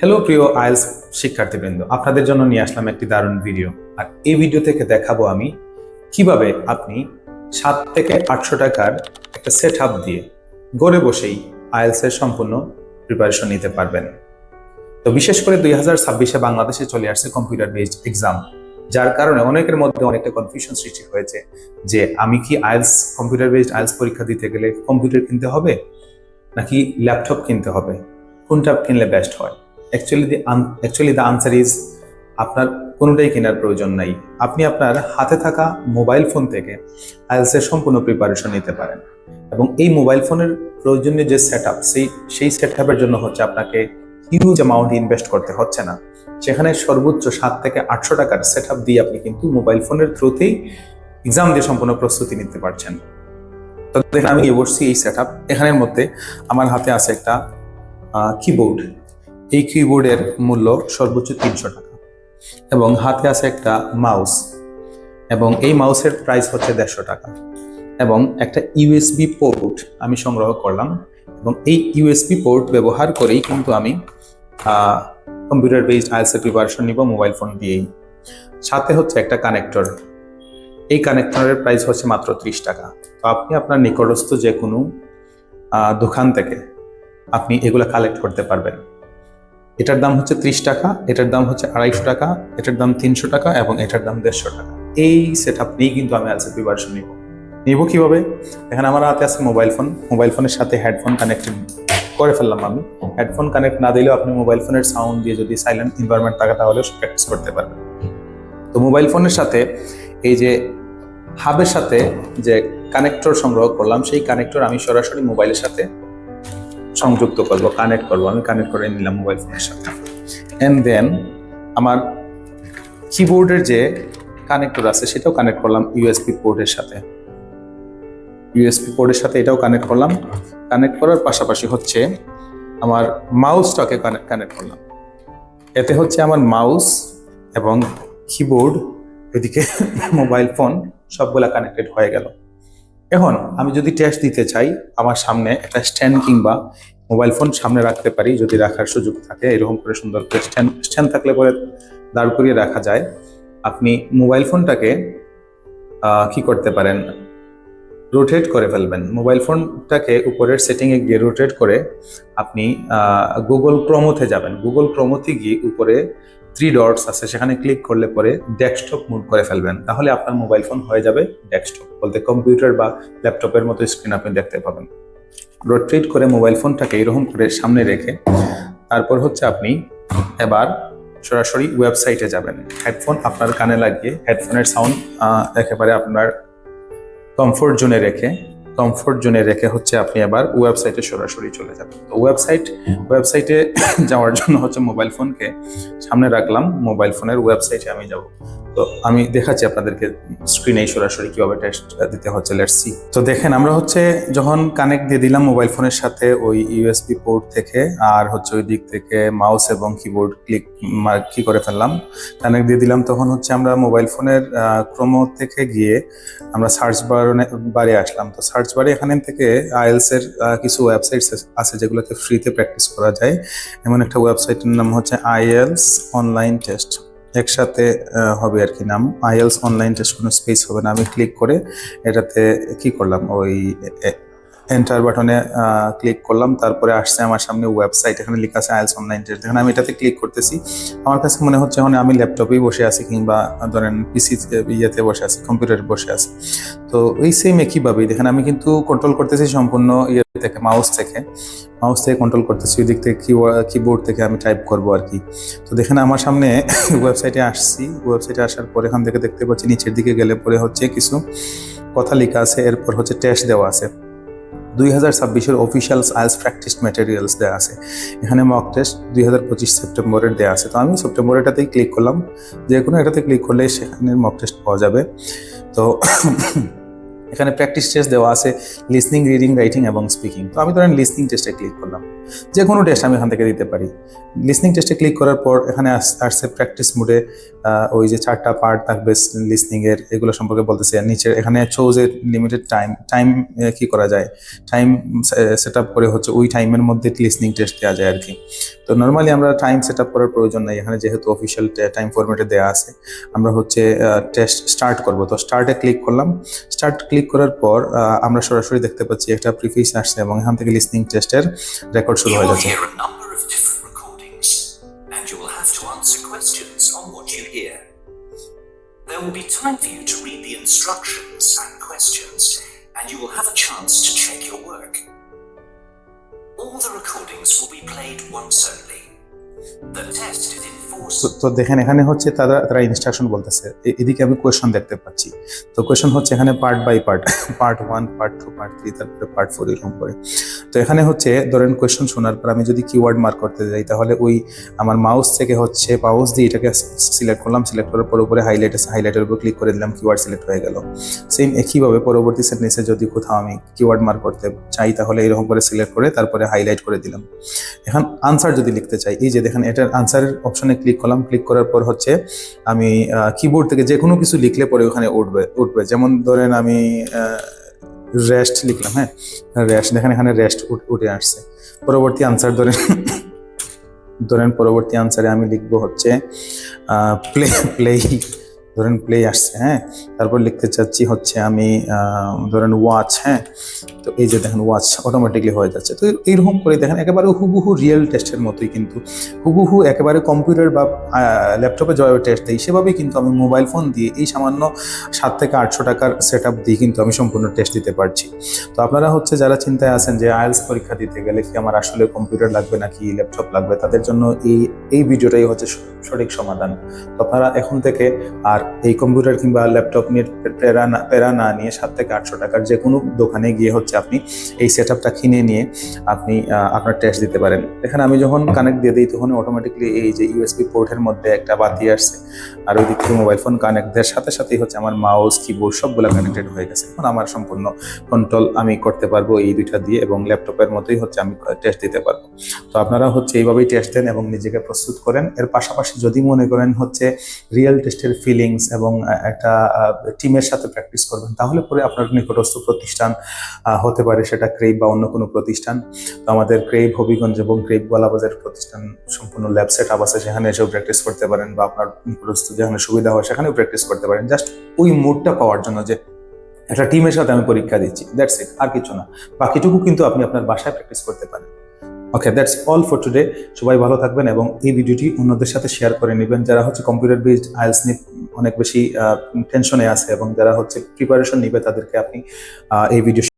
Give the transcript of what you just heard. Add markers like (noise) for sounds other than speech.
Hello প্রিয় IELTS শিক্ষার্থীবৃন্দ। আপনাদের জন্য নিয়ে আসলাম একটি দারুণ ভিডিও। আর এই ভিডিও থেকে দেখাবো আমি কীভাবে আপনি সাত থেকে আটশো টাকার একটা সেট আপ দিয়ে গড়ে বসেই আইএলস এর সম্পূর্ণ প্রিপারেশন নিতে পারবেন। তো বিশেষ করে দুই হাজার ছাব্বিশে বাংলাদেশে চলে আসছে কম্পিউটার বেসড এক্সাম যার কারণে অনেকের মধ্যে অনেকটা কনফিউশন সৃষ্টি হয়েছে যে আমি কি আইএলস কম্পিউটার বেসড আইএলস পরীক্ষা দিতে গেলে কম্পিউটার কিনতে হবে, নাকি ল্যাপটপ কিনতে হবে? কোনটা কিনলে বেস্ট হয়? Actually the actually the answer is আপনার কোনোটাই কেনার প্রয়োজন নাই। আপনি আপনার হাতে থাকা মোবাইল ফোন থেকে আইএলস এর সম্পূর্ণ প্রিপারেশন নিতে পারেন। এবং এই মোবাইল ফোনের প্রয়োজনীয় যে সেট সেই সেই সেট জন্য হচ্ছে আপনাকে হিউজ অ্যামাউন্ট ইনভেস্ট করতে হচ্ছে না। সেখানে সর্বোচ্চ সাত থেকে আটশো টাকার সেট দিয়ে আপনি কিন্তু মোবাইল ফোনের থ্রুতেই এক্সাম দিয়ে সম্পূর্ণ প্রস্তুতি নিতে পারছেন। তো দেখেন আমি নিয়ে বসছি এই সেট আপ এখানের মধ্যে আমার হাতে আছে একটা কিবোর্ড এই কিবোর্ডের মূল্য সর্বোচ্চ তিনশো টাকা। এবং হাতে আছে একটা মাউস এবং এই মাউসের প্রাইস হচ্ছে দেড়শো টাকা। এবং একটা ইউএসবি পোর্ট আমি সংগ্রহ করলাম। এবং এই ইউএসবি পোর্ট ব্যবহার করেই কিন্তু আমি কম্পিউটার বেসড আইএলসের প্রিপারেশন নিব মোবাইল ফোন দিয়েই। সাথে হচ্ছে একটা কানেক্টর এই কানেক্টরের প্রাইস হচ্ছে মাত্র ত্রিশ টাকা। তো আপনি আপনার নিকটস্থ যে কোনো দোকান থেকে আপনি এগুলো কালেক্ট করতে পারবেন। এটার দাম হচ্ছে ত্রিশ টাকা, এটার দাম হচ্ছে আড়াইশো টাকা, এটার দাম তিনশো টাকা এবং এটার দাম দেড়শো টাকা। এই সেট আপ নিয়েই কিন্তু আমি আলসে প্রিপারেশন নিব। নিব কীভাবে? এখানে আমার হাতে আছে মোবাইল ফোন মোবাইল ফোনের সাথে হেডফোন কানেক্টেড করে ফেললাম আমি। হেডফোন কানেক্ট না দিলেও আপনি মোবাইল ফোনের সাউন্ড দিয়ে যদি সাইলেন্ট এনভায়রনমেন্ট থাকে তাহলে প্র্যাকটিস করতে পারবেন তো মোবাইল ফোনের সাথে এই যে হাবের সাথে যে কানেক্টর সংগ্রহ করলাম, সেই কানেক্টর আমি সরাসরি মোবাইলের সাথে সংযুক্ত করব কানেক্ট করব। আমি কানেক্ট করে নিলাম মোবাইল ফোনের সাথে। অ্যান্ড দেন আমার কিবোর্ডের যে কানেক্টর আছে, সেটাও কানেক্ট করলাম ইউএসপি পোর্টের সাথে। ইউএসপি পোর্টের সাথে এটাও কানেক্ট করলাম। কানেক্ট করার পাশাপাশি হচ্ছে আমার মাউসটাকে কানেক্ট করলাম। এতে হচ্ছে আমার মাউস এবং কিবোর্ড এদিকে (laughs) মোবাইল ফোন সবগুলা কানেক্টেড হয়ে গেল। এখন আমি যদি টেস্ট দিতে চাই, আমার সামনে একটা স্ট্যান্ড কিংবা মোবাইল ফোন সামনে রাখতে পারি, যদি রাখার সুযোগ থাকে। এরকম করে সুন্দর করে স্ট্যান্ড স্ট্যান্ড থাকলে পরে দাঁড় করিয়ে রাখা যায়। আপনি মোবাইল ফোনটাকে কি করতে পারেন? রোটেট করে ফেলবেন। মোবাইল ফোনটাকে উপরের সেটিংয়ে গিয়ে রোটেট করে আপনি গুগল ক্রোমোতে যাবেন। গুগল ক্রমোতে গিয়ে উপরে থ্রি ডটস আছে, সেখানে ক্লিক করলে পরে ডেস্কটপ মুড করে ফেলবেন। তাহলে আপনার মোবাইল ফোন হয়ে যাবে ডেস্কটপ বলতে কম্পিউটার বা ল্যাপটপের মতো স্ক্রিন আপনি দেখতে পাবেন। রোটেট করে মোবাইল ফোনটাকে এরকম করে সামনে রেখে তারপর হচ্ছে আপনি এবার সরাসরি ওয়েবসাইটে যাবেন। হেডফোন আপনার কানে লাগিয়ে হেডফোনের সাউন্ড একেবারে আপনার কমফোর্ট জোনে রেখে কমফোর্ট জোনে রেখে হচ্ছে আপনি এবার ওয়েবসাইটে সরাসরি চলে যাবেন। তো ওয়েবসাইট, ওয়েবসাইটে যাওয়ার জন্য হচ্ছে মোবাইল ফোনকে সামনে রাখলাম। মোবাইল ফোনের ওয়েবসাইটে আমি যাব। তো আমি দেখাচ্ছি আপনাদেরকে স্ক্রিনে সরাসরি কীভাবে টেস্ট দিতে হচ্ছে লেটস তো দেখেন, আমরা হচ্ছে যখন কানেক্ট দিয়ে দিলাম মোবাইল ফোনের সাথে ওই ইউএসবি পোর্ট থেকে আর হচ্ছে ওই দিক থেকে মাউস এবং কিবোর্ড ক্লিক কি করে ফেললাম কানেক্ট দিয়ে দিলাম, তখন হচ্ছে আমরা মোবাইল ফোনের ক্রোমো থেকে গিয়ে আমরা সার্চ বার বারে আসলাম। তো সার্চ বারে এখানে থেকে আইএলস এর কিছু ওয়েবসাইট আছে যেগুলোতে ফ্রিতে প্র্যাকটিস করা যায়। এমন একটা ওয়েবসাইটের নাম হচ্ছে আইএলস অনলাইন টেস্ট একসাথে হবে আর কি নাম। আইএলস অনলাইন টেস্ট কোনো স্পেস হবে না। আমি ক্লিক করে এটাতে কি করলাম? ওই এন্টার বাটনে ক্লিক করলাম, তারপরে আসছে আমার সামনে ওয়েবসাইট এখানে লেখা আছে আইএলস অনলাইন টেস্ট এখানে আমি এটাতে ক্লিক করতেছি। আমার কাছে মনে হচ্ছে এখন আমি ল্যাপটপেই বসে আছি কিংবা, ধরেন পিসি ইয়েতে বসে আছি কম্পিউটারে বসে আছি। তো এই সেম একইভাবেই, দেখেন, আমি কিন্তু কন্ট্রোল করতেছি সম্পূর্ণ ইয়ে থেকে মাউস থেকে। মাউস থেকে কন্ট্রোল করতেছি, ওই দিক থেকে কিবোর্ড থেকে আমি টাইপ করব আর কি। তো দেখেন, আমার সামনে (coughs) ওয়েবসাইটে আসছি। ওয়েবসাইটে আসার পর এখান থেকে দেখতে পাচ্ছি, নিচের দিকে গেলে পরে হচ্ছে কিছু কথা লেখা আছে, এরপর হচ্ছে টেস্ট দেওয়া আছে। দুই হাজার ছাব্বিশের অফিসিয়াল আইস প্র্যাকটিস ম্যাটেরিয়ালস দেওয়া আছে। এখানে মক টেস্ট দুই হাজার পঁচিশ সেপ্টেম্বরের দেওয়া আছে। তো আমি সেপ্টেম্বর এটাতেই ক্লিক করলাম। যে কোনো এটাতে ক্লিক করলে সেখানে মক টেস্ট পাওয়া যাবে। তো এখানে প্র্যাকটিস টেস্ট দেওয়া আছে লিসনিং রিডিং রাইটিং এবং স্পিকিং তো আমি ধরেন লিসনিং টেস্টে ক্লিক করলাম। যে কোনো টেস্ট আমি এখান থেকে দিতে পারি। লিসনিং টেস্টে ক্লিক করার পর এখানে আস- আসছে প্র্যাকটিস মুডে ওই যে চারটা পার্ট থাকবে লিসনিং এর, এগুলো সম্পর্কে বলতেছে। আর নিচে এখানে চোজ লিমিটেড টাইম টাইম কি করা যায়? টাইম সেট আপ করে হচ্ছে ওই টাইমের মধ্যে লিসনিং টেস্ট দেওয়া যায় আর কি তো নর্মালি আমরা টাইম সেট আপ করার প্রয়োজন নাই। এখানে যেহেতু অফিসিয়াল টাইম ফরম্যাটে দেওয়া আছে, আমরা হচ্ছে টেস্ট স্টার্ট করব। তো স্টার্টে ক্লিক করলাম। স্টার্ট ক্লিক করার পর আহ, আমরা সরাসরি দেখতে পাচ্ছি একটা প্রিফিস আসছে এবং এখান থেকে লিসনিং টেস্টের রেকর্ড শুরু You হয়ে will যাচ্ছে hear a number of different recordings, and you will have to answer questions on what you hear. There will be time for you to read the instructions and questions, and you will have a chance to check your work. All the recordings will be played once only. The test is in four তো- দেখেন এখানে হচ্ছে তারা তারা instruction বলতেছে। এদিকে আমি question দেখতে পাচ্ছি। তো কোয়েশন হচ্ছে এখানে part by part part one part two part three তারপরে পার্ট ফোর এরকম করে। তো এখানে হচ্ছে, ধরেন কোয়েশন শোনার পর আমি যদি কিওয়ার্ড মার্ক করতে যাই, তাহলে ওই আমার মাউস থেকে হচ্ছে পাউস দিয়ে এটাকে সিলেক্ট করলাম সিলেক্ট করার পর উপরে হাইলাইট হাইলাইটের উপর ক্লিক করে দিলাম কিওয়ার্ড সিলেক্ট হয়ে গেল। সেম একইভাবে পরবর্তী সেন্টেন্সে যদি কোথাও আমি কিওয়ার্ড মার্ক করতে চাই, তাহলে এরকম করে সিলেক্ট করে তারপরে হাইলাইট করে দিলাম। এখন আনসার যদি লিখতে চাই, এই যে দেখেন এটার আনসারের অপশনে ক্লিক করলাম ক্লিক করার পর হচ্ছে আমি কিবোর্ড থেকে যে কোনো কিছু লিখলে পরে ওখানে উঠবে উঠবে। যেমন ধরেন আমি রেস্ট লিখলাম হ্যাঁ? রেস্ট দেখেন এখানে রেস্ট উঠে আসছে। পরবর্তী আনসার ধরেন ধরেন পরবর্তী আনসারে আমি লিখব হচ্ছে প্লে প্লে ধরেন প্লে আসছে হ্যাঁ? তারপর লিখতে চাচ্ছি হচ্ছে আমি ধরেন ওয়াচ হ্যাঁ? তো এই যে দেখেন ওয়াচ অটোমেটিকলি হয়ে যাচ্ছে। তো এইরকম করে দেখেন একেবারে হুবহু রিয়েল টেস্টের মতোই কিন্তু, হুবহু একেবারে কম্পিউটার বা ল্যাপটপে যেভাবে টেস্ট দিই, সেভাবেই কিন্তু আমি মোবাইল ফোন দিয়ে এই সামান্য সাত থেকে আটশো টাকার সেট আপ দিয়ে কিন্তু আমি সম্পূর্ণ টেস্ট দিতে পারছি। তো আপনারা হচ্ছে যারা চিন্তায় আছেন যে আইএলস পরীক্ষা দিতে গেলে কি আমার আসলে কম্পিউটার লাগবে নাকি ল্যাপটপ লাগবে, তাদের জন্য এই এই ভিডিওটাই হচ্ছে সঠিক সমাধান। তো আপনারা এখন থেকে আর এই কম্পিউটার কিংবা ল্যাপটপ নিয়ে প্যারা না প্যারা না নিয়ে সাত থেকে আটশো টাকার যে কোনো দোকানে গিয়ে হচ্ছে আপনি এই সেট আপটা কিনে নিয়ে আপনি আপনার টেস্ট দিতে পারেন। এখানে আমি যখন কানেক্ট দিয়ে দিই তখন অটোমেটিকলি এই যে ইউএসবি পোর্টের মধ্যে একটা বাতি আসছে। আর ওই দিক থেকে মোবাইল ফোন কানেক্ট দেওয়ার সাথে সাথেই হচ্ছে আমার মাউস কিবোর্ড সবগুলো কানেক্টেড হয়ে গেছে। এখন আমার সম্পূর্ণ কন্ট্রোল আমি করতে পারব এই দুইটা দিয়ে এবং ল্যাপটপের মতোই হচ্ছে আমি টেস্ট দিতে পারব। তো আপনারা হচ্ছে এইভাবেই টেস্ট দেন এবং নিজেকে প্রস্তুত করেন। এর পাশাপাশি যদি মনে করেন হচ্ছে রিয়েল টেস্টের ফিলিংস এবং একটা টিমের সাথে প্র্যাকটিস করবেন, তাহলে পরে আপনার নিকটস্থ প্রতিষ্ঠান হতে পারে সেটা ক্রেব বা অন্য কোনো প্রতিষ্ঠান। তো আমাদের ক্রেব হবিগঞ্জ এবং ক্রেব গোলাবাজার প্রতিষ্ঠান সম্পূর্ণ ল্যাব সেট আপ আছে, সেখানে এসেও প্র্যাকটিস করতে পারেন বা আপনার নিকটস্থ যেখানে সুবিধা হয় সেখানেও প্র্যাকটিস করতে পারেন। জাস্ট ওই মুডটা পাওয়ার জন্য যে একটা টিমের সাথে আমি পরীক্ষা দিচ্ছি দ্যাটস ইট আর কিছু না। বাকিটুকু কিন্তু আপনি আপনার বাসায় প্র্যাকটিস করতে পারেন। Okay that's all for today সবাই ভালো থাকবেন এবং এই ভিডিওটি অন্যদের সাথে শেয়ার করে নেবেন। যারা হচ্ছে কম্পিউটার বেসড আইএলস নিয়ে অনেক বেশি টেনশনে আছে এবং যারা হচ্ছে প্রিপারেশন নিবে তাদেরকে আপনি এই ভিডিও